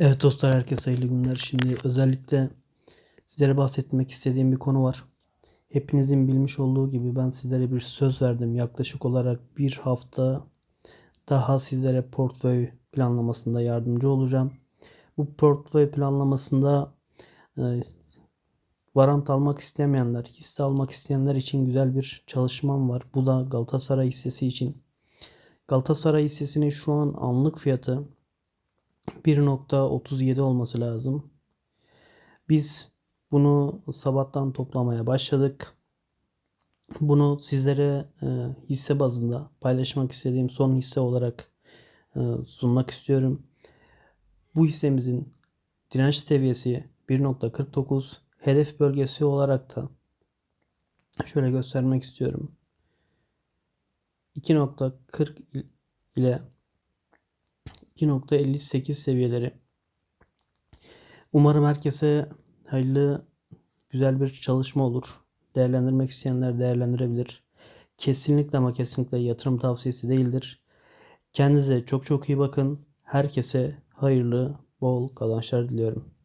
Evet dostlar herkese hayırlı günler. Şimdi özellikle sizlere bahsetmek istediğim bir konu var. Hepinizin bilmiş olduğu gibi ben sizlere bir söz verdim. Yaklaşık olarak bir hafta daha sizlere portföy planlamasında yardımcı olacağım. Bu portföy planlamasında e, varant almak istemeyenler, hisse almak isteyenler için güzel bir çalışmam var. Bu da Galatasaray hissesi için. Galatasaray hissesinin şu an anlık fiyatı 1.37 olması lazım. Biz bunu sabahtan toplamaya başladık. Bunu sizlere e, hisse bazında paylaşmak istediğim son hisse olarak e, sunmak istiyorum. Bu hissemizin direnç seviyesi 1.49, hedef bölgesi olarak da şöyle göstermek istiyorum. 2.40 ile 2.58 seviyeleri. Umarım herkese hayırlı güzel bir çalışma olur. Değerlendirmek isteyenler değerlendirebilir. Kesinlikle ama kesinlikle yatırım tavsiyesi değildir. Kendinize çok çok iyi bakın. Herkese hayırlı, bol kazançlar diliyorum.